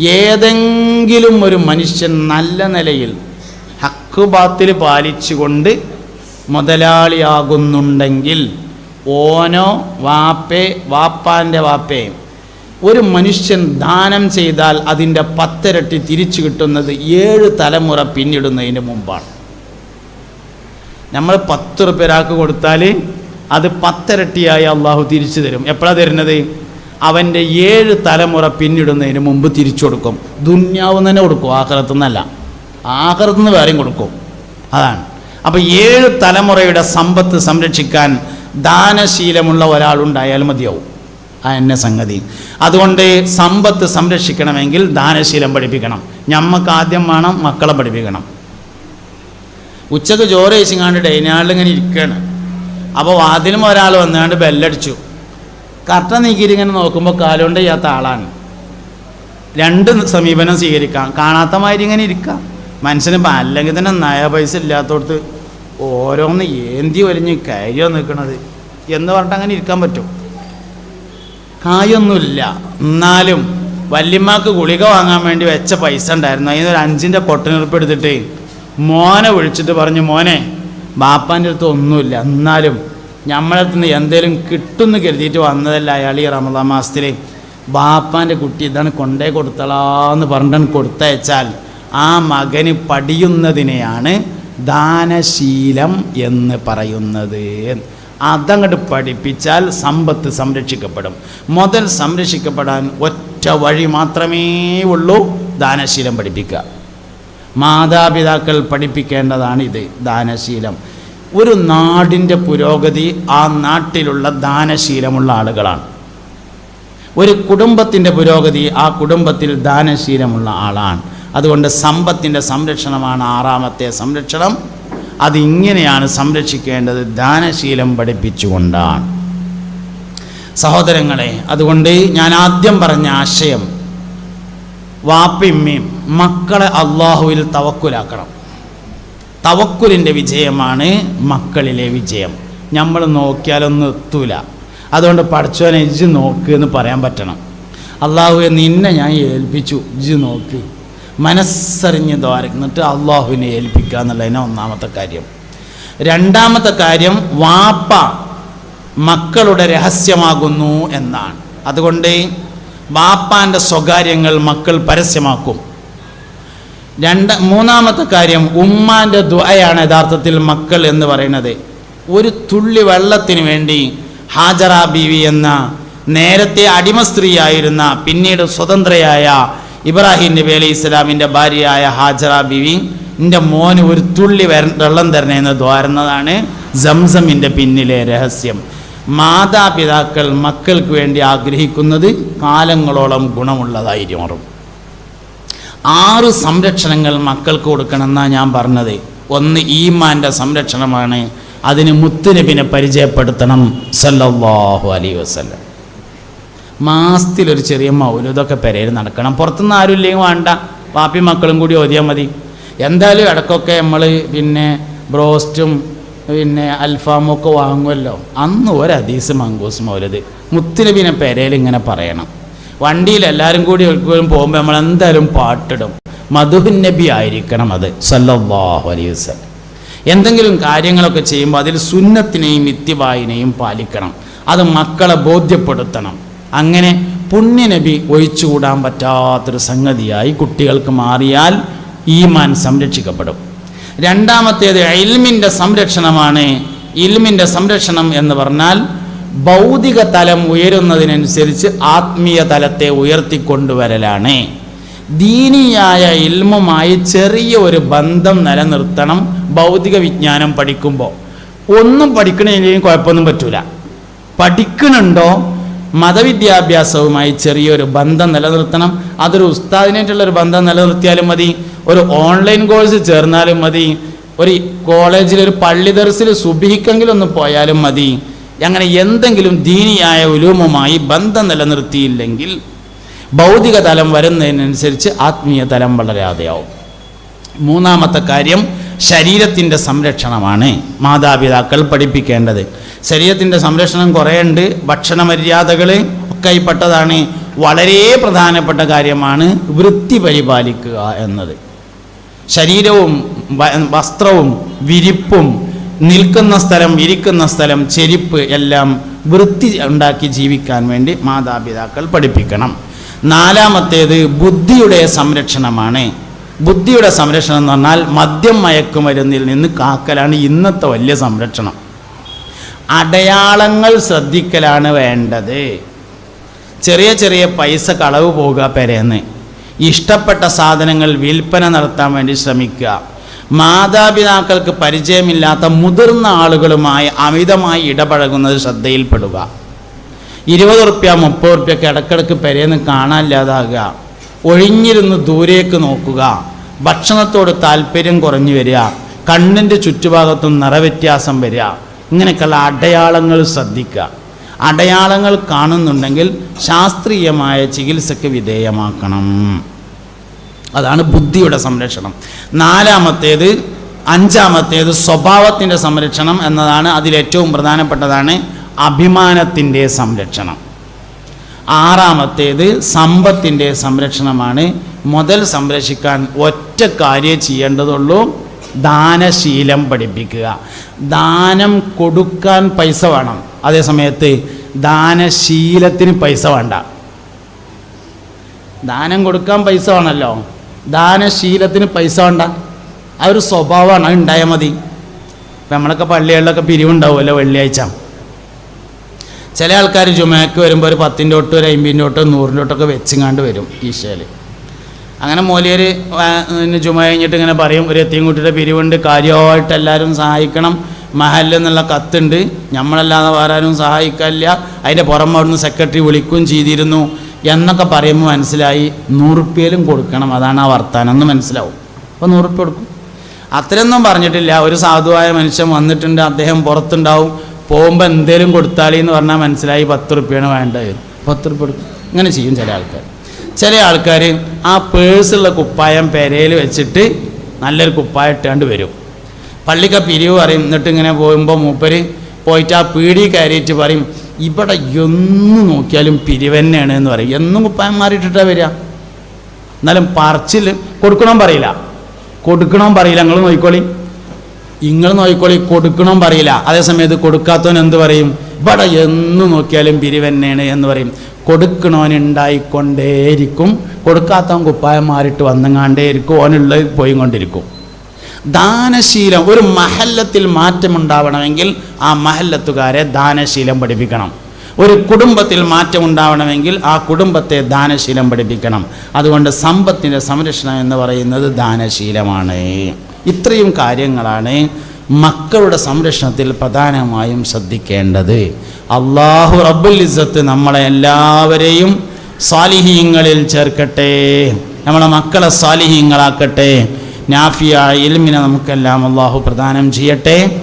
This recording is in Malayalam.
ഏതെങ്കിലും ഒരു മനുഷ്യൻ നല്ല നിലയിൽ ഹക്ക് ബാത്തിൽ പാലിച്ചുകൊണ്ട് മുതലാളിയാകുന്നുണ്ടെങ്കിൽ ഓനോ വാപ്പേ വാപ്പാന്റെ വാപ്പേ ഒരു മനുഷ്യൻ ദാനം ചെയ്താൽ അതിന്റെ പത്തിരട്ടി തിരിച്ചു കിട്ടുന്നത് ഏഴ് തലമുറ പിന്നിടുന്നതിന് മുമ്പാണ്. നമ്മൾ പത്ത് റുപ്യ ഒരാൾക്ക് കൊടുത്താൽ അത് പത്തിരട്ടിയായി അള്ളാഹു തിരിച്ചു തരും. എപ്പോഴാണ് തരുന്നത്? അവന്റെ ഏഴ് തലമുറ പിന്നിടുന്നതിന് മുമ്പ് തിരിച്ചു കൊടുക്കും. ദുന്യാവ് തന്നെ കൊടുക്കും ആഹ്റത്തു നിന്നല്ല ആഹ്റത്തു നിന്ന് വേറെയും കൊടുക്കും. അതാണ്. അപ്പോൾ ഏഴ് തലമുറയുടെ സമ്പത്ത് സംരക്ഷിക്കാൻ ദാനശീലമുള്ള ഒരാളുണ്ടായാൽ മതിയാവും. ആ എന്നെ സംഗതി. അതുകൊണ്ട് സമ്പത്ത് സംരക്ഷിക്കണമെങ്കിൽ ദാനശീലം പഠിപ്പിക്കണം. ഞമ്മക്ക് ആദ്യം വേണം മക്കളെ പഠിപ്പിക്കണം. ഉച്ചയ്ക്ക് ചോറ് ഡൈനാളിൽ ഇങ്ങനെ ഇരിക്കുകയാണ് അപ്പോൾ വാതിലും ഒരാൾ വന്നുകൊണ്ട് ബെല്ലടിച്ചു. കർട്ട നീക്കിയിട്ട് ഇങ്ങനെ നോക്കുമ്പോൾ കാലുകൊണ്ട് ചെയ്യാത്ത ആളാണ്. രണ്ട് സമീപനം സ്വീകരിക്കാം. കാണാത്ത മാതിരി ഇങ്ങനെ ഇരിക്കാം. മനുഷ്യന് അല്ലെങ്കിൽ തന്നെ നയ പൈസ ഇല്ലാത്തടത്ത് ഓരോന്ന് ഏന്തി വലിഞ്ഞ് കയറിയോ നിൽക്കണത് എന്ന് പറഞ്ഞിട്ട് അങ്ങനെ ഇരിക്കാൻ പറ്റും. കായൊന്നുമില്ല എന്നാലും വല്യമ്മക്ക് ഗുളിക വാങ്ങാൻ വേണ്ടി വെച്ച പൈസ ഉണ്ടായിരുന്നു. അതിന് ഒരു അഞ്ചിന്റെ കൊട്ടനിറുപ്പ് എടുത്തിട്ട് മോനെ വിളിച്ചിട്ട് പറഞ്ഞു മോനെ ബാപ്പാന്റെ അടുത്ത് ഒന്നുമില്ല. എന്നാലും നമ്മളെ അടുത്ത് നിന്ന് എന്തേലും കിട്ടുമെന്ന് കരുതിയിട്ട് വന്നതല്ല അയാൾ ഈ റമദാ മാസത്തിൽ ബാപ്പാന്റെ കുട്ടി ഇതാണ് കൊണ്ടേ കൊടുത്തളാന്ന് പറഞ്ഞിട്ട് കൊടുത്തയച്ചാൽ ആ മകന് പഠിയുന്നതിനെയാണ് ദാനശീലം എന്ന് പറയുന്നത്. അതങ്ങോട്ട് പഠിപ്പിച്ചാൽ സമ്പത്ത് സംരക്ഷിക്കപ്പെടും. മുതൽ സംരക്ഷിക്കപ്പെടാൻ ഒറ്റ വഴി മാത്രമേ ഉള്ളൂ ദാനശീലം പഠിപ്പിക്കുക. മാതാപിതാക്കൾ പഠിപ്പിക്കേണ്ടതാണ് ഇത് ദാനശീലം. ഒരു നാടിന്റെ പുരോഗതി ആ നാട്ടിലുള്ള ദാനശീലമുള്ള ആളുകളാണ്. ഒരു കുടുംബത്തിന്റെ പുരോഗതി ആ കുടുംബത്തിൽ ദാനശീലമുള്ള ആളാണ്. അതുകൊണ്ട് സമ്പത്തിന്റെ സംരക്ഷണമാണ് ആറാമത്തെ സംരക്ഷണം. അതിങ്ങനെയാണ് സംരക്ഷിക്കേണ്ടത് ദാനശീലം പഠിപ്പിച്ചുകൊണ്ടാണ്. സഹോദരങ്ങളെ അതുകൊണ്ട് ഞാൻ ആദ്യം പറഞ്ഞ ആശയം വാപ്പിമ്മയും മക്കളെ അള്ളാഹുവിൽ തവക്കുലാക്കണം. തവക്കുലിന്റെ വിജയമാണ് മക്കളിലെ വിജയം. നമ്മൾ നോക്കിയാലൊന്നും എത്തൂല. അതുകൊണ്ട് പഠിച്ചവനെ ഇജ് നോക്ക് എന്ന് പറയാൻ പറ്റണം. അള്ളാഹുവെ നിന്നെ ഞാൻ ഏൽപ്പിച്ചു. ഇജ് നോക്ക്. മനസ്സറിഞ്ഞ് ദ്വാരന്നിട്ട് അള്ളാഹുവിനെ ഏൽപ്പിക്കുക എന്നുള്ളതിന് ഒന്നാമത്തെ കാര്യം. രണ്ടാമത്തെ കാര്യം വാപ്പ മക്കളുടെ രഹസ്യമാകുന്നു എന്നാണ്. അതുകൊണ്ട് വാപ്പാന്റെ സ്വകാര്യങ്ങൾ മക്കൾ പരസ്യമാക്കും. രണ്ട് മൂന്നാമത്തെ കാര്യം ഉമ്മാന്റെ ദ്വയാണ് യഥാർത്ഥത്തിൽ മക്കൾ എന്ന് പറയുന്നത്. ഒരു തുള്ളി വെള്ളത്തിന് വേണ്ടി ഹാജറ ബീവി എന്ന നേരത്തെ അടിമ സ്ത്രീയായിരുന്ന പിന്നീട് സ്വതന്ത്രയായ ഇബ്രാഹിം നബി അലൈഹി ഇസ്ലാമിന്റെ ഭാര്യയായ ഹാജറ ബീവി എന്റെ മോന് ഒരു തുള്ളി വെള്ളം തരണേ എന്ന് ദ്വാരുന്നതാണ് സംസമിന്റെ പിന്നിലെ രഹസ്യം. മാതാപിതാക്കൾ മക്കൾക്ക് വേണ്ടി ആഗ്രഹിക്കുന്നത് കാലങ്ങളോളം ഗുണമുള്ളതായി മാറും ആറ് സംരക്ഷണങ്ങൾ മക്കൾക്ക് കൊടുക്കണമെന്നാണ് ഞാൻ പറഞ്ഞത്. ഒന്ന് ഈമാന്റെ സംരക്ഷണമാണ്. അതിന് മുത്തുനബിനെ പരിചയപ്പെടുത്തണം. സല്ലാഹു അലൈഹി വസല്ലം. മാസത്തിലൊരു ചെറിയ മൗലൂദൊക്കെ പെരയിൽ നടക്കണം. പുറത്തുനിന്ന് ആരും ഇല്ലെങ്കിൽ വേണ്ട. പാപ്പി മക്കളും കൂടി ഓതിയാൽ മതി. എന്തായാലും ഇടയ്ക്കൊക്കെ നമ്മൾ പിന്നെ ബ്രോസ്റ്റും പിന്നെ അൽഫാമൊക്കെ വാങ്ങുമല്ലോ അന്ന് ഒരു ഹദീസ് മങ്കൂസ് മൗലത് മുത്തുനബിനെ പെരയിൽ ഇങ്ങനെ പറയണം. വണ്ടിയിൽ എല്ലാവരും കൂടി ഒരിക്കലും പോകുമ്പോൾ നമ്മൾ എന്തായാലും പാട്ടിടും. മധുഹുൻ നബി ആയിരിക്കണം അത് സല്ലാഹു അലൈഹി വസ്ലം എന്തെങ്കിലും കാര്യങ്ങളൊക്കെ ചെയ്യുമ്പോൾ അതിൽ സുന്നത്തിനെയും നിത്യവായനെയും പാലിക്കണം. അത് മക്കളെ ബോധ്യപ്പെടുത്തണം. അങ്ങനെ പുണ്യനബി ഒഴിച്ചുകൂടാൻ പറ്റാത്തൊരു സംഗതിയായി കുട്ടികൾക്ക് മാറിയാൽ ഈമാൻ സംരക്ഷിക്കപ്പെടും. രണ്ടാമത്തേത് ഇൽമിന്റെ സംരക്ഷണമാണ്. ഇൽമിന്റെ സംരക്ഷണം എന്ന് പറഞ്ഞാൽ ഭൗതിക തലം ഉയരുന്നതിനനുസരിച്ച് ആത്മീയ തലത്തെ ഉയർത്തിക്കൊണ്ടുവരലാണ്. ദീനിയായ ഇൽമുമായി ചെറിയ ഒരു ബന്ധം നിലനിർത്തണം ഭൗതിക വിജ്ഞാനം പഠിക്കുമ്പോൾ ഒന്നും പഠിക്കണമെങ്കിൽ കുഴപ്പമൊന്നും പറ്റൂല. പഠിക്കണുണ്ടോ? മതവിദ്യാഭ്യാസവുമായി ചെറിയൊരു ബന്ധം നിലനിർത്തണം. അതൊരു ഉസ്താദിനായിട്ടുള്ളൊരു ബന്ധം നിലനിർത്തിയാലും മതി. ഒരു ഓൺലൈൻ കോഴ്സ് ചേർന്നാലും മതി. ഒരു കോളേജിൽ ഒരു പള്ളി ദർസിൽ ഒന്ന് പോയാലും മതി. അങ്ങനെ എന്തെങ്കിലും ദീനിയായ ഉലൂമുമായി ബന്ധം നിലനിർത്തിയില്ലെങ്കിൽ ഭൗതിക തലം വരുന്നതിനനുസരിച്ച് ആത്മീയ തലം വളരാതെയാവും. മൂന്നാമത്തെ കാര്യം ശരീരത്തിന്റെ സംരക്ഷണമാണ് മാതാപിതാക്കൾ പഠിപ്പിക്കേണ്ടത്. ശരീരത്തിന്റെ സംരക്ഷണം കുറേ ഉണ്ട് ഭക്ഷണ മര്യാദകൾ ഒക്കെ വളരെ പ്രധാനപ്പെട്ട കാര്യമാണ് വൃത്തി പരിപാലിക്കുക എന്നത്. ശരീരവും വസ്ത്രവും വിരിപ്പും നിൽക്കുന്ന സ്ഥലം ഇരിക്കുന്ന സ്ഥലം ചെരിപ്പ് എല്ലാം വൃത്തി ഉണ്ടാക്കി ജീവിക്കാൻ വേണ്ടി മാതാപിതാക്കൾ പഠിപ്പിക്കണം. നാലാമത്തേത് ബുദ്ധിയുടെ സംരക്ഷണമാണ്. ബുദ്ധിയുടെ സംരക്ഷണം എന്ന് പറഞ്ഞാൽ മദ്യം മയക്കുമരുന്നിൽ നിന്ന് കാക്കലാണ് ഇന്നത്തെ വലിയ സംരക്ഷണം. അടയാളങ്ങൾ ശ്രദ്ധിക്കലാണ് വേണ്ടത്. ചെറിയ ചെറിയ പൈസ കളവ് പോകുക പെരേന്ന്. ഇഷ്ടപ്പെട്ട സാധനങ്ങൾ വിൽപ്പന നടത്താൻ വേണ്ടി ശ്രമിക്കുക. മാതാപിതാക്കൾക്ക് പരിചയമില്ലാത്ത മുതിർന്ന ആളുകളുമായി അമിതമായി ഇടപഴകുന്നത് ശ്രദ്ധയിൽപ്പെടുക. ഇരുപത് റുപ്യ മുപ്പത് റുപ്യൊക്കെ ഇടക്കിടക്ക് പെരേന്ന് കാണാനില്ലാതാകുക. ഒഴിഞ്ഞിരുന്ന് ദൂരേക്ക് നോക്കുക. ഭക്ഷണത്തോട് താല്പര്യം കുറഞ്ഞു വരിക. കണ്ണിന്റെ ചുറ്റുഭാഗത്തും നിറവ്യത്യാസം വരിക. ഇങ്ങനെയൊക്കെയുള്ള അടയാളങ്ങൾ ശ്രദ്ധിക്കുക. അടയാളങ്ങൾ കാണുന്നുണ്ടെങ്കിൽ ശാസ്ത്രീയമായ ചികിത്സയ്ക്ക് വിധേയമാക്കണം. അതാണ് ബുദ്ധിയുടെ സംരക്ഷണം. നാലാമത്തേത് അഞ്ചാമത്തേത് സ്വഭാവത്തിന്റെ സംരക്ഷണം എന്നതാണ് അതിലേറ്റവും പ്രധാനപ്പെട്ടതാണ് അഭിമാനത്തിന്റെ സംരക്ഷണം. ആറാമത്തേത് സമ്പത്തിന്റെ സംരക്ഷണമാണ്. മുതൽ സംരക്ഷിക്കാൻ ഒറ്റ കാര്യം ചെയ്യേണ്ടതുള്ളൂ ദാനശീലം പഠിപ്പിക്കുക. ദാനം കൊടുക്കാൻ പൈസ വേണം. അതേ സമയത്ത് ദാനശീലത്തിന് പൈസ വേണ്ട. ദാനം കൊടുക്കാൻ പൈസ വേണമല്ലോ. ദാനശീലത്തിന് പൈസ വേണ്ട. ആ ഒരു സ്വഭാവമാണ് അത് ഉണ്ടായാൽ മതി. ഇപ്പം നമ്മളൊക്കെ പള്ളികളിലൊക്കെ പിരിവുണ്ടാവുമല്ലോ വെള്ളിയാഴ്ച. ചില ആൾക്കാർ ജുമയ്ക്ക് വരുമ്പോൾ ഒരു പത്തിന്റെ തൊട്ട് ഒരു അമ്പതിന്റെ തൊട്ട് നൂറിന്റെ തൊട്ടൊക്കെ വെച്ചിങ്ങാണ്ട് വരും ഈശയിൽ. അങ്ങനെ മൂലിയർ ജുമ കഴിഞ്ഞിട്ട് ഇങ്ങനെ പറയും ഒരു എത്തിയും കുട്ടിയുടെ പിരിവുണ്ട് കാര്യമായിട്ട് എല്ലാവരും സഹായിക്കണം. മഹൽ എന്നുള്ള കത്തുണ്ട്. നമ്മളല്ലാതെ വേറെ ആരും സഹായിക്കില്ല അതിന്റെ പുറമെ അവിടുന്ന് സെക്രട്ടറി വിളിക്കുകയും ചെയ്തിരുന്നു. എന്നൊക്കെ പറയുമ്പോൾ മനസ്സിലായി നൂറുപ്യയിലും കൊടുക്കണം അതാണ് ആ വർത്താനം. എന്ന് മനസ്സിലാവും. അപ്പോൾ നൂറുപ്യ കൊടുക്കും. അത്രയൊന്നും പറഞ്ഞിട്ടില്ല. ഒരു സാധുവായ മനുഷ്യൻ വന്നിട്ടുണ്ട് അദ്ദേഹം പുറത്തുണ്ടാവും. പോകുമ്പോൾ എന്തേലും കൊടുത്താളി എന്ന് പറഞ്ഞാൽ മനസ്സിലായി പത്ത് റുപ്യാണ് വേണ്ടത്. പത്ത് റുപ്യ കൊടുക്കും. ഇങ്ങനെ ചെയ്യും ചില ആൾക്കാർ ചില ആൾക്കാർ ആ പേഴ്സുള്ള കുപ്പായം പെരയിൽ വെച്ചിട്ട് നല്ലൊരു കുപ്പായം ഇട്ടാണ്ട് വരും. പള്ളിക്ക പിരിവ് പറയും എന്നിട്ട് ഇങ്ങനെ പോകുമ്പോൾ മൂപ്പര് പോയിട്ട് ആ പീടി കയറിയിട്ട് പറയും ഇവിടെ എന്ന് നോക്കിയാലും പിരിവന്നെയാണ് എന്ന് പറയും. എന്നും കുപ്പായം മാറിയിട്ടിട്ടാ വരിക. എന്നാലും പറച്ചിൽ കൊടുക്കണം പറയില്ല. കൊടുക്കണം പറയില്ല. നിങ്ങൾ നോക്കിക്കോളി. നിങ്ങൾ നോക്കിക്കോളി. കൊടുക്കണം പറയില്ല. അതേസമയത്ത് കൊടുക്കാത്തവൻ എന്ത് പറയും? ഇവിടെ എന്ന് നോക്കിയാലും പിരിവന്നെയാണ് എന്ന് പറയും. കൊടുക്കണവനുണ്ടായിക്കൊണ്ടേയിരിക്കും കൊടുക്കാത്തവൻ കുപ്പായം മാറിയിട്ട് വന്നങ്ങാണ്ടേയിരിക്കും. ഓനുള്ളത് പോയി കൊണ്ടിരിക്കും ദാനശീലം ഒരു മഹല്ലത്തിൽ മാറ്റമുണ്ടാവണമെങ്കിൽ ആ മഹല്ലത്തുകാരെ ദാനശീലം പഠിപ്പിക്കണം. ഒരു കുടുംബത്തിൽ മാറ്റം ഉണ്ടാവണമെങ്കിൽ ആ കുടുംബത്തെ ദാനശീലം പഠിപ്പിക്കണം. അതുകൊണ്ട് സമ്പത്തിന്റെ സംരക്ഷണം എന്ന് പറയുന്നത് ദാനശീലമാണ്. ഇത്രയും കാര്യങ്ങളാണ് മക്കളുടെ സംരക്ഷണത്തിൽ പ്രധാനമായും ശ്രദ്ധിക്കേണ്ടത്. അള്ളാഹു റബ്ബുൽ ഇസത്ത് നമ്മളെ എല്ലാവരെയും സാലിഹീങ്ങളിൽ ചേർക്കട്ടെ. നമ്മളെ മക്കളെ സാലിഹീങ്ങളാക്കട്ടെ. നാഫിയ ഇൽമിനെ നമുക്കെല്ലാം അള്ളാഹു പ്രദാനം ചെയ്യട്ടെ.